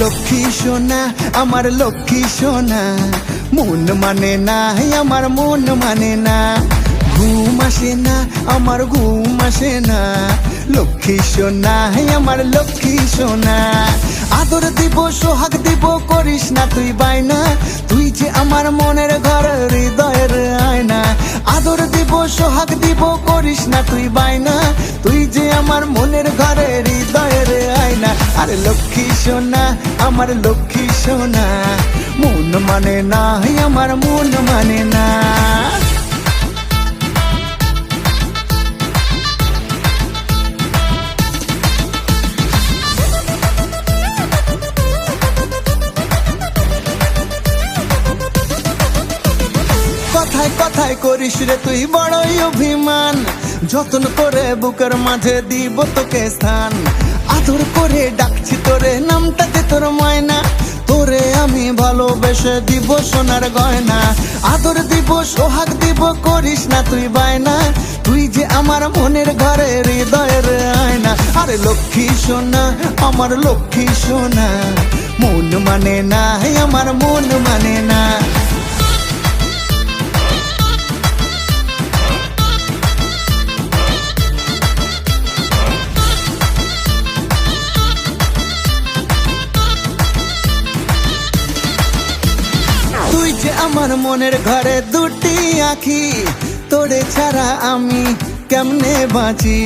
লক্ষ্মী সোনা, আমার লক্ষ্মী সোনা। মন মানে না আমার মন মানে না। ঘুম আসে না, আমার ঘুম আসে না। লক্ষ্মী সোনা আমার লক্ষ্মী সোনা। আদর দিব, সোহাগ দিব, করিস না তুই বাইনা তুই যে আমার মনের ঘর, হৃদয়ের আয়না। আদর দিব, সোহাগ দিব, করিস না তুই বাইনা তুই যে আমার মনের ঘরে, হৃদয়ের আয়না। আরে লক্ষ্মী সোনা, আমার লক্ষ্মী সোনা। মন মানে না আমার মন মানে না। কথায় কথায় করিস রে তুই বড়ই অভিমান। যতন করে বুকের মাঝে দিব তোকে স্থান। আদর ভালোবেসে দিব সোনার গয়না। আদর দিব, সোহাগ দিব, করিস না তুই বায়না। তুই যে আমার মনের ঘরে হৃদয়ের আয়না। আরে লক্ষ্মী সোনা, আমার লক্ষ্মী সোনা। মন মানে না আমার মন মানে না আমার মনের ঘরে দুটি আঁখি তোরে ছাড়া আমি কেমনে বাঁচি?